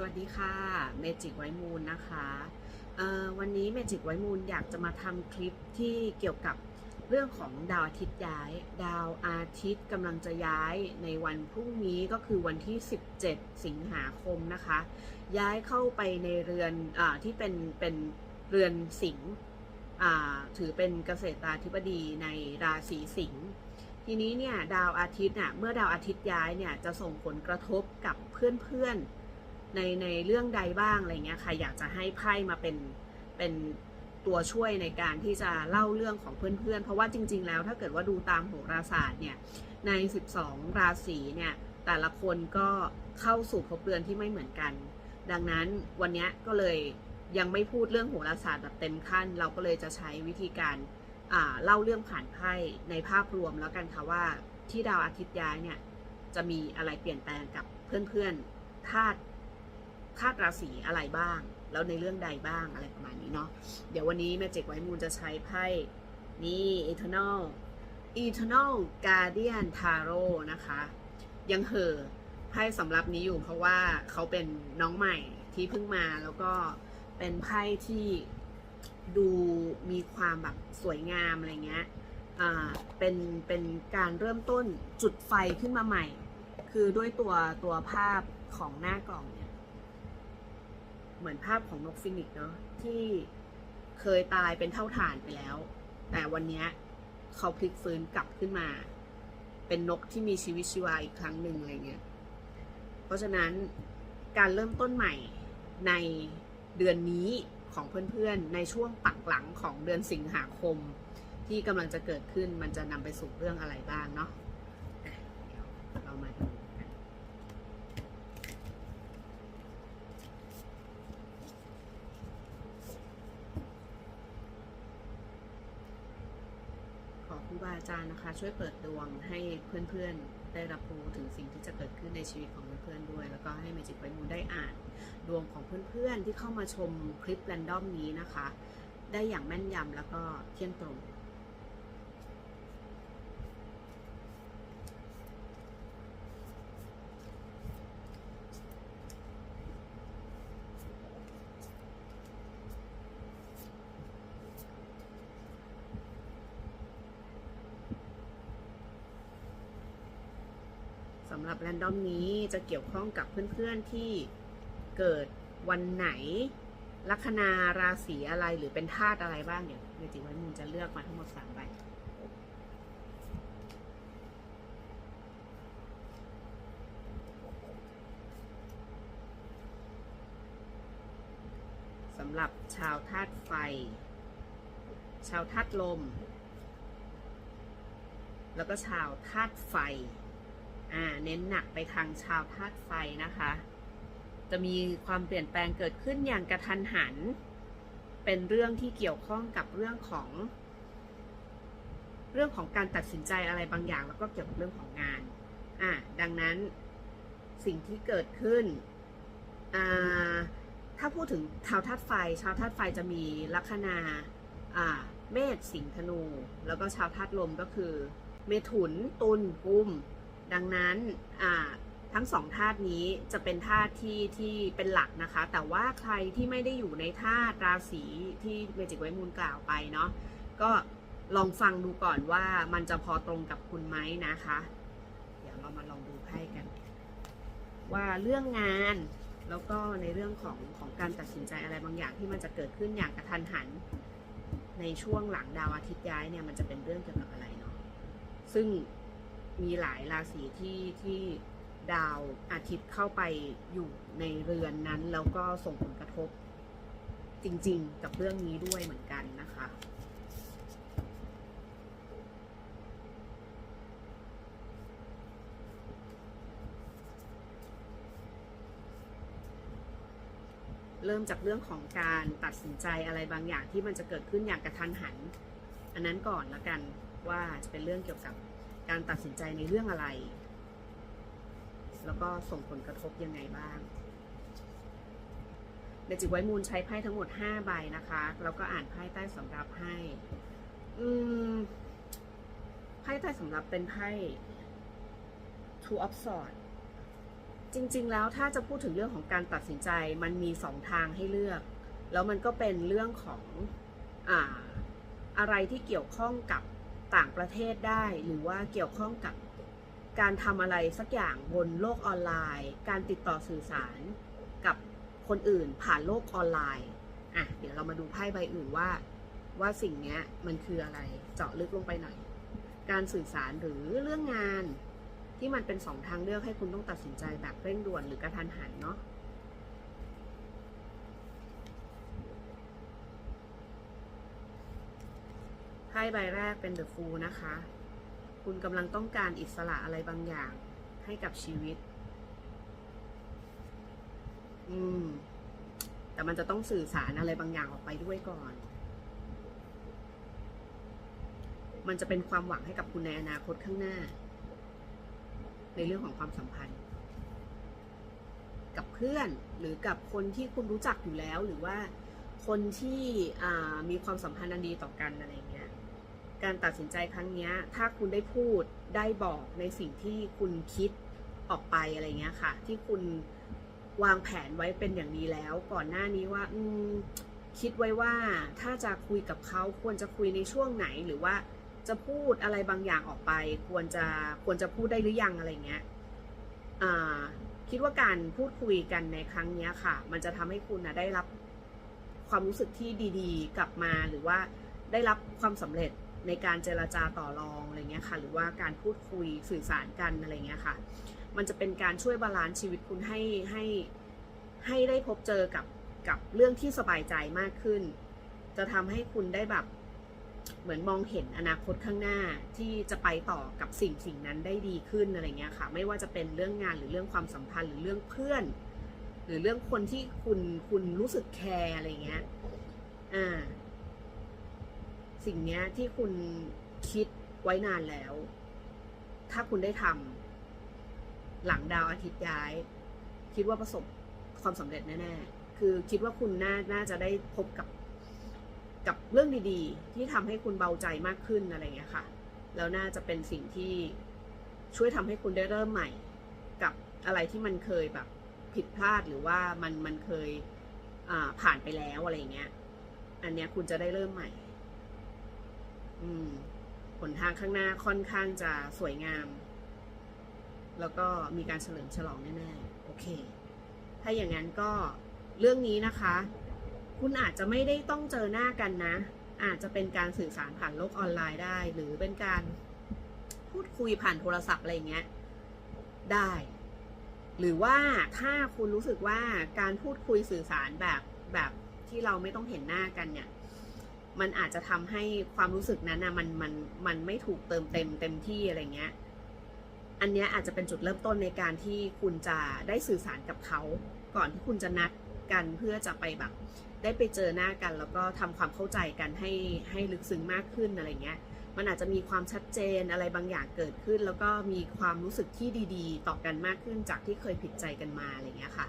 สวัสดีค่ะเมจิกไวมูลนะคะวันนี้เมจิกไวมูลอยากจะมาทำคลิปที่เกี่ยวกับเรื่องของดาวอาทิตย์ย้าย ดาวอาทิตย์กำลังจะย้ายในวันพรุ่งนี้ก็คือวันที่ 17 สิงหาคมนะคะ ย้ายเข้าไปในเรือนอที่เป็นเป็นเรือนสิงห์ถือเป็นเกษตราธิบดีในราศีสิงห์ทีนี้เนี่ยดาวอาทิตย์น่ะเมื่อดาวอาทิตย์ย้ายเนี่ยจะส่งผลกระทบกับเพื่อนๆ ในในเรื่องใดบ้างอะไรเงี้ยค่ะอยากจะให้ไพ่มาเป็นเป็นตัวช่วยในการที่จะเล่าเรื่องของเพื่อนๆ เพราะว่าจริง ๆ แล้วถ้าเกิดว่าดูตามโหราศาสตร์เนี่ยใน 12 ราศีเนี่ยแต่ละคนก็เข้าสู่ภพเรือนที่ไม่เหมือนกัน ดังนั้นวันนี้ก็เลยยังไม่พูดเรื่องโหราศาสตร์แบบเต็มขั้น เราก็เลยจะใช้วิธีการอ่าเล่าเรื่องผ่านไพ่ในภาพรวมแล้วกันค่ะว่าที่ดาวอาทิตย์ย้ายเนี่ยจะมีอะไรเปลี่ยนแปลงกับเพื่อนๆธาตุ ธาตุราศีอะไรบ้าง แล้วในเรื่องใดบ้างอะไรประมาณนี้เนาะเดี๋ยววันนี้แม่เจิกไว้มูลจะใช้ไพ่นี่ Eternal Eternal Guardian Tarot นะคะ ยังเหอไพ่สำหรับนี้อยู่เพราะว่าเขาเป็นน้องใหม่ที่เพิ่งมาแล้วก็เป็นไพ่ที่ดูมีความแบบสวยงามอะไรเงี้ยอ่าเป็นเป็นการเริ่มต้นจุดไฟขึ้นมาใหม่ คือด้วยตัวตัวภาพของหน้ากล่อง เหมือนภาพของนกฟินิกซ์เนาะที่เคยตายเป็นเท่าฐานไปแล้ว แต่วันนี้เขาพลิกฟื้นกลับขึ้นมา เป็นนกที่มีชีวิตชีวาอีกครั้งหนึ่งอะไรเงี้ยเพราะฉะนั้นการเริ่มต้นใหม่ในเดือนนี้ของเพื่อนๆ ในช่วงปักหลังของเดือนสิงหาคม ที่กำลังจะเกิดขึ้นมันจะนำไปสู่เรื่องอะไรบ้างเนาะเดี๋ยวเรามาดูกัน ขอ ครูบาอาจารย์นะคะ ช่วยเปิดดวงให้เพื่อนๆ ได้รับรู้ถึงสิ่งที่จะเกิดขึ้นในชีวิตของเพื่อนๆด้วย แล้วก็ให้เมจิกไวมูลได้อ่านดวงของเพื่อนๆ ที่เข้ามาชมคลิปแรนดอมนี้นะคะ ได้อย่างแม่นยำแล้วก็เที่ยงตรงำหรับแรนดอมนี้จะเกี่ยวข้องกับเพื่อนๆที่เกิดวันไหน ลัคนาราศีอะไรหรือเป็นธาตุอะไรบ้างเดี๋ยวเมจิกไวมูลจะเลือกมาทั้งหมดสามใบสำหรับชาวธาตุไฟ ชาวธาตุลม แล้วก็ชาวธาตุไฟ อ่าเน้นหนักไปทางชาวธาตุไฟนะคะ จะมีความเปลี่ยนแปลงเกิดขึ้นอย่างกระทันหัน เป็นเรื่องที่เกี่ยวข้องกับเรื่องของ เรื่องของการตัดสินใจอะไรบางอย่าง แล้วก็เกี่ยวกับเรื่องของงานอ่าดังนั้นสิ่งที่เกิดขึ้นอ่าถ้าพูดถึงชาวธาตุไฟ ชาวธาตุไฟจะมีลัคนาอ่าเมษสิงห์ธนู แล้วก็ชาวธาตุลมก็คือ เมถุนตุลกุม ดังนั้นทั้งสองธาตุนี้จะเป็นธาตุที่ที่เป็นหลักนะคะ แต่ว่าใครที่ไม่ได้อยู่ในธาตุราศีที่เมจิกไว้มูลกล่าวไปเนาะก็ลองฟังดูก่อนว่ามันจะพอตรงกับคุณไหมนะคะ เดี๋ยวเรามาลองดูไพ่กัน ว่าเรื่องงานแล้วก็ในเรื่องของของการตัดสินใจอะไรบางอย่างที่มันจะเกิดขึ้นอย่างกระทันหัน ในช่วงหลังดาวอาทิตย์ย้ายเนี่ยมันจะเป็นเรื่องเกี่ยวกับอะไรเนาะซึ่ง มีหลายราศีที่ที่ดาวอาทิตย์เข้าไปอยู่ในเรือนนั้น แล้วก็ส่งผลกระทบจริง ๆ กับเรื่องนี้ด้วยเหมือนกันนะคะเริ่มจากเรื่องของการตัดสินใจอะไรบางอย่างที่มันจะเกิดขึ้นอย่างกระทันหัน อันนั้นก่อนละกันว่าจะเป็นเรื่องเกี่ยวกับ การตัดสินใจในเรื่องอะไร แล้วก็ส่งผลกระทบยังไงบ้างเดจิกไว้มูลใช้ไพ่ทั้งหมด 5 ใบนะคะ แล้วก็อ่านไพ่ใต้สำรับให้ อืม ไพ่ใต้สำรับเป็นไพ่ Two of Swords จริง ๆ แล้วถ้าจะพูดถึงเรื่องของการตัดสินใจมันมีสองทางให้เลือก แล้วมันก็เป็นเรื่องของอ่าอะไรที่เกี่ยวข้องกับ ต่างประเทศได้ หรือว่าเกี่ยวข้องกับการทำอะไรสักอย่างบนโลกออนไลน์ การติดต่อสื่อสารกับคนอื่นผ่านโลกออนไลน์อะเดี๋ยวเรามาดูไพ่ใบอื่นว่า ว่าสิ่งนี้มันคืออะไรเจาะลึกลงไปหน่อย การสื่อสารหรือเรื่องงานที่มันเป็นสองทางเลือกให้คุณต้องตัดสินใจแบบเร่งด่วนหรือกระทันหันเนาะ พ่ใบแรกเป็น The Fool นะคะ คุณกำลังต้องการอิสระอะไรบางอย่างให้กับชีวิต อืม แต่มันจะต้องสื่อสารอะไรบางอย่างออกไปด้วยก่อน มันจะเป็นความหวังให้กับคุณในอนาคตข้างหน้า ในเรื่องของความสัมพันธ์ กับเพื่อนหรือกับคนที่คุณรู้จักอยู่แล้วหรือว่าคนที่มีความสัมพันธ์อันดีต่อกันอะไรเงี้ย การตัดสินใจครั้งนี้ถ้าคุณได้พูดได้บอกในสิ่งที่คุณคิดออกไปอะไรเงี้ยค่ะ ที่คุณวางแผนไว้เป็นอย่างดีแล้ว ก่อนหน้านี้ว่าอืคิดไว้ว่าถ้าจะคุยกับเขาควรจะคุยในช่วงไหนหรือว่าจะพูดอะไรบางอย่างออกไป ควรจะควรจะพูดได้หรือยังอะไรเงี้ยคิดว่าการพูดคุยกันในครั้งนี้ค่ะ มันจะทำให้คุณนะได้รับความรู้สึกที่ดีๆ กลับมาหรือว่าได้รับความสำเร็จ ในการเจรจาต่อรองอะไรเงี้ยค่ะ หรือว่าการพูดคุยสื่อสารกันอะไรเงี้ยค่ะ มันจะเป็นการช่วยบาลานซ์ชีวิตคุณให้ให้ให้ได้พบเจอกับกับเรื่องที่สบายใจมากขึ้น จะทำให้คุณได้แบบเหมือนมองเห็นอนาคตข้างหน้าที่จะไปต่อกับสิ่งสิ่งนั้นได้ดีขึ้นอะไรเงี้ยค่ะ ไม่ว่าจะเป็นเรื่องงานหรือเรื่องความสัมพันธ์หรือเรื่องเพื่อน หรือเรื่องคนที่คุณคุณรู้สึกแคร์อะไรเงี้ยอ่า สิ่งนี้ที่คุณคิดไว้นานแล้ว ถ้าคุณได้ทำหลังดาวอาทิตย์ย้าย คิดว่าประสบความสำเร็จแน่ๆ คือคิดว่าคุณน่านาจะได้พบกับกับเรื่องดีๆ ที่ทำให้คุณเบาใจมากขึ้นอะไรเงี้ยค่ะ แล้วน่าจะเป็นสิ่งที่ช่วยทำให้คุณได้เริ่มใหม่ กับอะไรที่มันเคยแบบผิดพลาดหรือว่ามันมันเคยผ่านไปแล้วอะไรเงี้ย อันเนี้ยคุณจะได้เริ่มใหม่ อืมผลทางข้างหน้าค่อนข้างจะสวยงาม แล้วก็มีการเฉลิมฉลองแน่ๆโอเค ถ้าอย่างนั้นก็เรื่องนี้นะคะ คุณอาจจะไม่ได้ต้องเจอหน้ากันนะ อาจจะเป็นการสื่อสารผ่านโลกออนไลน์ได้ หรือเป็นการพูดคุยผ่านโทรศัพท์อะไรเงี้ยได้ หรือว่าถ้าคุณรู้สึกว่าการพูดคุยสื่อสารแบบแบบที่เราไม่ต้องเห็นหน้ากันเนี่ย มันอาจจะทำให้ความรู้สึกนั้นนะมันมันมันไม่ถูกเติมเต็มเต็มที่อะไรเงี้ย อันเนี้ยอาจจะเป็นจุดเริ่มต้นในการที่คุณจะได้สื่อสารกับเขา ก่อนที่คุณจะนัดกันเพื่อจะไปแบบ ได้ไปเจอหน้ากัน แล้วก็ทำความเข้าใจกันให้ให้ลึกซึ้งมากขึ้นอะไรเงี้ย มันอาจจะมีความชัดเจนอะไรบางอย่างเกิดขึ้น แล้วก็มีความรู้สึกที่ดีๆ ต่อกันมากขึ้นจากที่เคยผิดใจกันมาอะไรเงี้ยค่ะ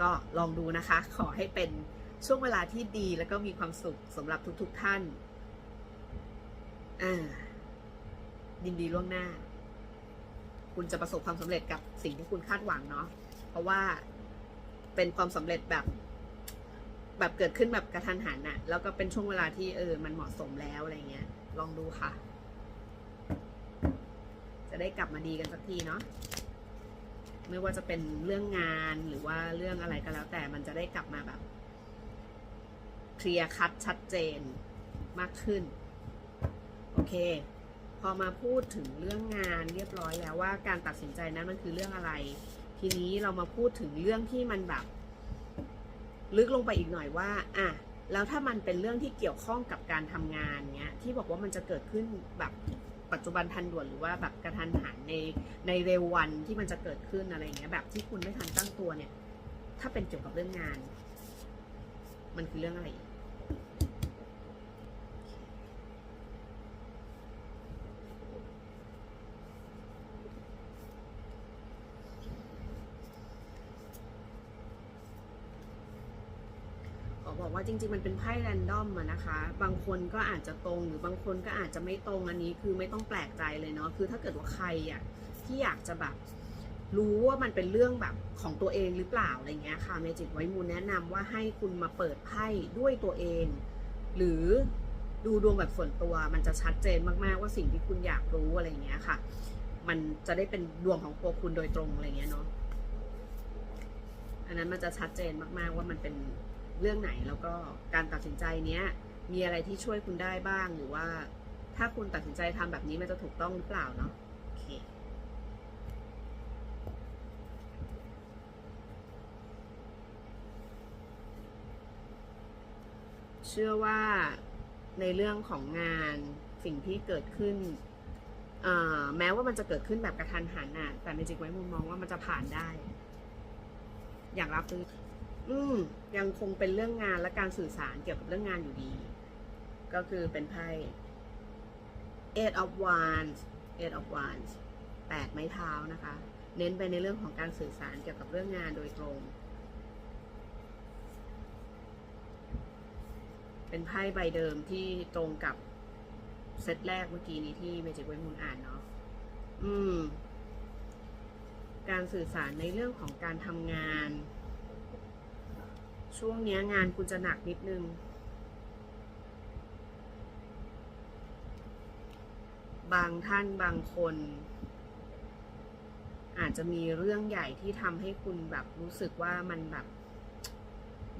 ก็ลองดูนะคะ ขอให้เป็น ช่วงเวลาที่ดีแล้วก็มีความสุขสำหรับทุก ๆ ท่านอ่ายินดีล่วงหน้า คุณจะประสบความสำเร็จกับสิ่งที่คุณคาดหวังเนาะเพราะว่าเป็นความสำเร็จแบบ แบบเกิดขึ้นแบบกระทันหันน่ะ แล้วก็เป็นช่วงเวลาที่เออ มันเหมาะสมแล้วอะไรเงี้ย ลองดูค่ะ จะได้กลับมาดีกันสักทีเนาะไม่ว่าจะเป็นเรื่องงานหรือว่าเรื่องอะไรก็แล้วแต่มันจะได้กลับมาแบบ เคลียร์คัดชัดเจนมากขึ้น โอเค พอมาพูดถึงเรื่องงานเรียบร้อยแล้วว่าการตัดสินใจนั้นมันคือเรื่องอะไร ทีนี้เรามาพูดถึงเรื่องที่มันแบบ ลึกลงไปอีกหน่อยว่าอะแล้วถ้ามันเป็นเรื่องที่เกี่ยวข้องกับการทำงานเนี้ยที่บอกว่ามันจะเกิดขึ้นแบบปัจจุบันทันด่วนหรือว่าแบบกระทันหันในในเร็ววันที่มันจะเกิดขึ้นอะไรเงี้ยแบบที่คุณไม่ทันตั้งตัวเนี่ย ถ้าเป็นเกี่ยวกับเรื่องงาน มันคือเรื่องอะไรอีก ขอบอกว่า จริง ๆ มันเป็นไพ่แรนดอมอะนะคะ บางคนก็อาจจะตรงหรือบางคนก็อาจจะไม่ตรงอันนี้คือไม่ต้องแปลกใจเลยเนาะคือถ้าเกิดว่าใครอะที่อยากจะแบบรู้ว่ามันเป็นเรื่องแบบของตัวเองหรือเปล่าอะไรเงี้ยค่ะเมจิกไว้มูลแนะนำว่าให้คุณมาเปิดไพ่ด้วยตัวเอง หรือดูดวงแบบส่วนตัวมันจะชัดเจนมากๆว่าสิ่งที่คุณอยากรู้อะไรเงี้ยค่ะ มันจะได้เป็นดวงของตัวคุณโดยตรงอะไรเงี้ยเนาะอันนั้นมันจะชัดเจนมากๆว่ามันเป็น เรื่องไหนแล้วก็การตัดสินใจเนี้ยมีอะไรที่ช่วยคุณได้บ้างหรือว่า ถ้าคุณตัดสินใจทำแบบนี้มันจะถูกต้องหรือเปล่าเนาะโอเคเชื่อว่าในเรื่องของงานสิ่งที่เกิดขึ้นแม้ว่ามันจะเกิดขึ้นแบบกระทันหันน่ะแต่เมจิกไว้มุมมองว่ามันจะผ่านได้ อย่างรับซื้ อืมยังคงเป็นเรื่องงานและการสื่อสารเกี่ยวกับเรื่องงานอยู่ดี ก็คือเป็นไพ่ eight of wands eight of wands แปดไม้เท้านะคะ เน้นไปในเรื่องของการสื่อสารเกี่ยวกับเรื่องงานโดยตรง เป็นไพ่ใบเดิมที่ตรงกับเซตแรกเมื่อกี้นี้ที่เมจิกเวมูลอ่านเนาะ อืม การสื่อสารในเรื่องของการทำงาน ช่วงนี้งานคุณจะหนักนิดนึง บางท่านบางคน อาจจะมีเรื่องใหญ่ที่ทำให้คุณแบบรู้สึกว่ามันแบบ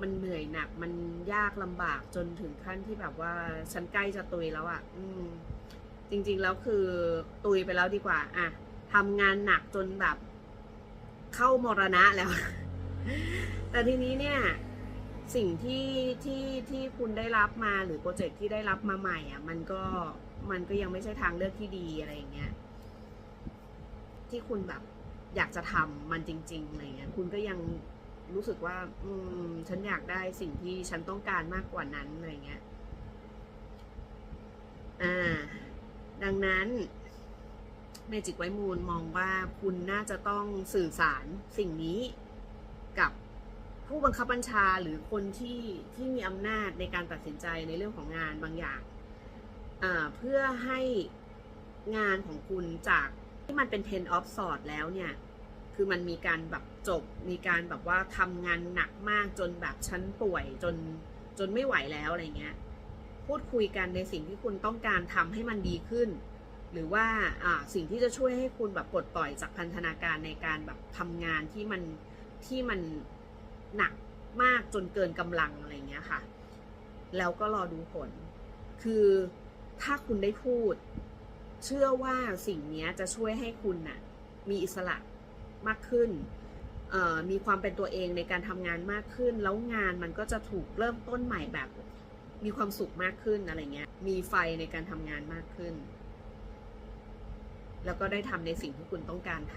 มันเหนื่อยหนัก มันยากลำบากจนถึงขั้นที่แบบว่า ฉันใกล้จะตุยแล้วอะ่ะ อืม จริง ๆ แล้วคือตุยไปแล้วดีกว่า อะทำงานหนักจนแบบ เข้ามรณะแล้วแต่ทีนี้เนี่ย สิ่งที่ที่ที่คุณได้รับมาหรือโปรเจกต์ที่ได้รับมาใหม่อะมันก็มันก็ยังไม่ใช่ทางเลือกที่ดีอะไรอย่างเงี้ยที่คุณแบบอยากจะทำมันจริงๆอะไรเงี้ยคุณก็ยังรู้สึกว่า อืม ฉันอยากได้สิ่งที่ฉันต้องการมากกว่านั้นอะไรเงี้ยอ่า ดังนั้นเมจิกไวมูลมองว่าคุณน่าจะต้องสื่อสารสิ่งนี้ ผู้บังคับบัญชาหรือคนที่ที่มีอำนาจในการตัดสินใจในเรื่องของงานบางอย่างเพื่อให้งานของคุณจากที่มันเป็น ten of swords แล้วเนี่ย คือมันมีการแบบจบ มีการแบบว่าทำงานหนักมากจนแบบฉันป่วยจนจนไม่ไหวแล้วอะไรเงี้ย พูดคุยกันในสิ่งที่คุณต้องการทำให้มันดีขึ้น หรือว่าสิ่งที่จะช่วยให้คุณแบบปลดปล่อยจากพันธนาการในการแบบทำงานที่มันที่มัน หนักมากจนเกินกำลังอะไรเงี้ยค่ะ แล้วก็รอดูผล คือถ้าคุณได้พูด เชื่อว่าสิ่งนี้จะช่วยให้คุณน่ะมีอิสระมากขึ้น มีความเป็นตัวเองในการทำงานมากขึ้น แล้วงานมันก็จะถูกเริ่มต้นใหม่แบบ มีความสุขมากขึ้นอะไรเงี้ย มีไฟในการทำงานมากขึ้น แล้วก็ได้ทำในสิ่งที่คุณต้องการท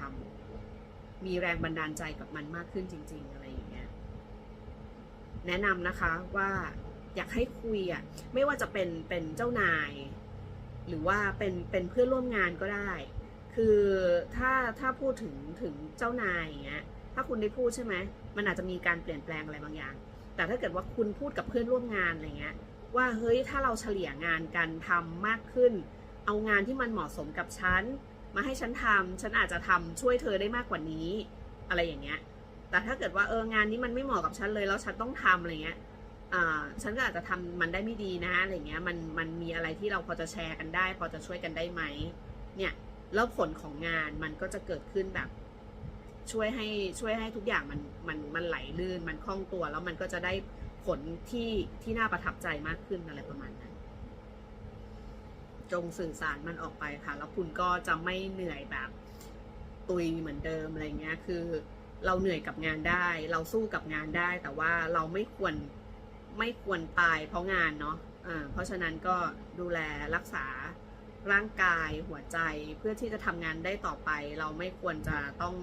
ำมีแรงบันดาลใจกับมันมากขึ้นจริง ๆ อะไรอย่างเงี้ย แนะนำนะคะว่าอยากให้คุยอะไม่ว่าจะเป็นเป็นเจ้านาย หรือว่าเป็นเป็นเพื่อนร่วมงานก็ได้ คือถ้าถ้าพูดถึงถึงเจ้านายอย่างเงี้ยถ้าคุณได้พูดใช่ไหมมันอาจจะมีการเปลี่ยนแปลงอะไรบางอย่าง แต่ถ้าเกิดว่าคุณพูดกับเพื่อนร่วมงานอะไรเงี้ยว่าเฮ้ยถ้าเราเฉลี่ยงานกันทำมากขึ้น เอางานที่มันเหมาะสมกับฉันมาให้ฉันทำฉันอาจจะทำช่วยเธอได้มากกว่านี้ อะไรอย่างเงี้ย แต่ถ้าเกิดว่าเอองานนี้มันไม่เหมาะกับฉันเลยแล้วฉันต้องทำอะไรเงี้ยฉันก็อาจจะทำมันได้ไม่ดีนะอะไรเงี้ยมันมันมีอะไรที่เราพอจะแชร์กันได้ พอจะช่วยกันได้ไหมเนี่ยแล้วผลของงานมันก็จะเกิดขึ้นแบบ ช่วยให้ช่วยให้ทุกอย่างมันมันมันไหลลื่นมันคล่องตัว แล้วมันก็จะได้ผลที่ที่น่าประทับใจมากขึ้นอะไรประมาณนั้น จงสื่อสารมันออกไปค่ะ แล้วคุณก็จะไม่เหนื่อยแบบ ตุยเหมือนเดิมอะไรเงี้ยคือ เราเหนื่อยกับงานได้ เราสู้กับงานได้ แต่ว่าเราไม่ควรไม่ควรตายเพราะงานเนาะะเพราะฉะนั้นก็ดูแลรักษาร่างกายหัวใจเพื่อที่จะทำงานได้ต่อไป เราไม่ควรจะต้อง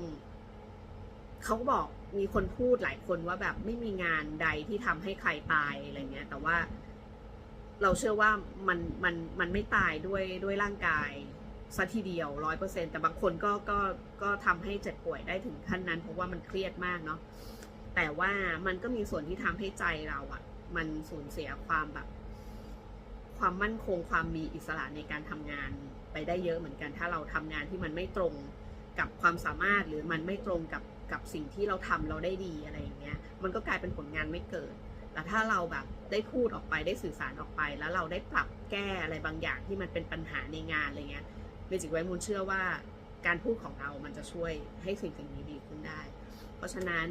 เขาบอกมีคนพูดหลายคนว่าแบบไม่มีงานใดที่ทำให้ใครตายอะไรเงี้ย แต่ว่าเราเชื่อว่ามันมันมันไม่ตายด้วยด้วยร่างกาย ซะทีเดียวร้อยเปอร์เซ็นแต่บางคนก็ก็ก็ทำให้เจ็บป่วยได้ถึงขั้นนั้น เพราะว่ามันเครียดมากเนาะแต่ว่ามันก็มีส่วนที่ทำให้ใจเราอะมันสูญเสียความแบบ ความมั่นคงความมีอิสระในการทำงานไปได้เยอะเหมือนกัน ถ้าเราทำงานที่มันไม่ตรงกับความสามารถหรือมันไม่ตรงกับกับสิ่งที่เราทำเราได้ดีอะไรอย่างเงี้ย มันก็กลายเป็นผลงานไม่เกิดแต่ถ้าเราแบบได้พูดออกไปได้สื่อสารออกไป แล้วเราได้ปรับแก้อะไรบางอย่างที่มันเป็นปัญหาในงานอะไรเงี้ย เมจิกไว้มูลเชื่อว่าการพูดของเรามันจะช่วยให้สิ่งสิ่งนี้ดีขึ้นได้ เพราะฉะนั้น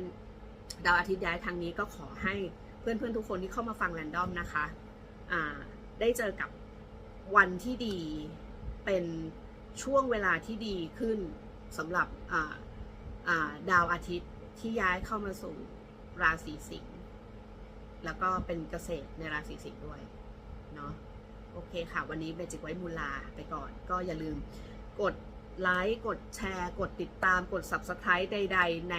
ดาวอาทิตย์ย้ายทางนี้ก็ขอให้เพื่อนๆทุกคนที่เข้ามาฟังแรนดอมนะคะได้เจอกับวันที่ดีเป็นช่วงเวลาที่ดีขึ้นสำหรับดาวอาทิตย์ที่ย้ายเข้ามาสู่ราศีสิงห์แล้วก็เป็นเกษตรในราศีสิงห์ด้วยเนาะ โอเคค่ะ วันนี้เมจิกไว้มูลาไปก่อน ก็อย่าลืมกดไลค์กดแชร์ กดติดตามกด Subscribe ใด ๆ ใน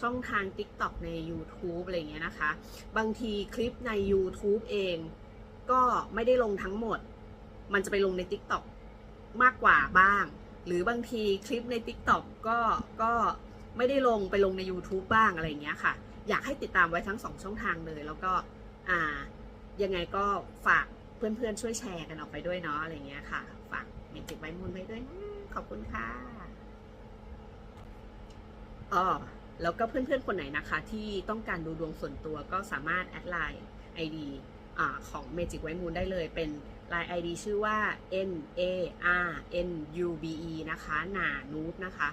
ช่องทาง TikTok ใน YouTube อะไรเงี้ยนะคะ บางทีคลิปใน YouTube เองก็ไม่ได้ลงทั้งหมด มันจะไปลงใน TikTok มากกว่าบ้าง หรือบางทีคลิปใน TikTok ก็ก็ไม่ได้ลงไปลงใน YouTube บ้างอะไรเงี้ยค่ะ อยากให้ติดตามไว้ทั้งสองช่องทางเลย แล้วก็อ่ายังไงก็ฝาก เพื่อนๆช่วยแชร์กันออกไปด้วยเนาะอะไรอย่างเงี้ยค่ะ ฝากเมจิกไว้มูลไว้ด้วยนะขอบคุณค่ะอ๋อแล้วก็เพื่อนๆ คนไหนนะคะ ที่ต้องการดูดวงส่วนตัวก็สามารถแอดไลน์ ID อ่าของ Magic White Moon ได้เลย เป็น Line ID ชื่อว่า N A R N U B E นะคะหนานูดนะคะ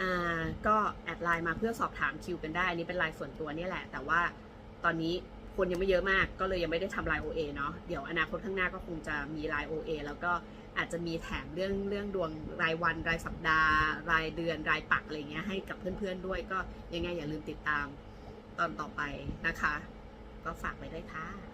อ่าก็แอดไลน์มาเพื่อสอบถามคิวกันได้ อันนี้เป็นไลน์ส่วนตัวเนี่ยแหละ แต่ว่าตอนนี้ คนยังไม่เยอะมาก ก็เลยยังไม่ได้ทำลาย OA เนาะเดี๋ยวอนาคตข้างหน้าก็คงจะมีลาย OA แล้วก็อาจจะมีแถมเรื่องเรื่องดวงรายวัน รายสัปดาห์ รายเดือนรายปักอะไรเงี้ยให้กับเพื่อนๆด้วยก็ยังไงอย่าลืมติดตามตอนต่อไปนะคะ ก็ฝากไปได้วยค่ะ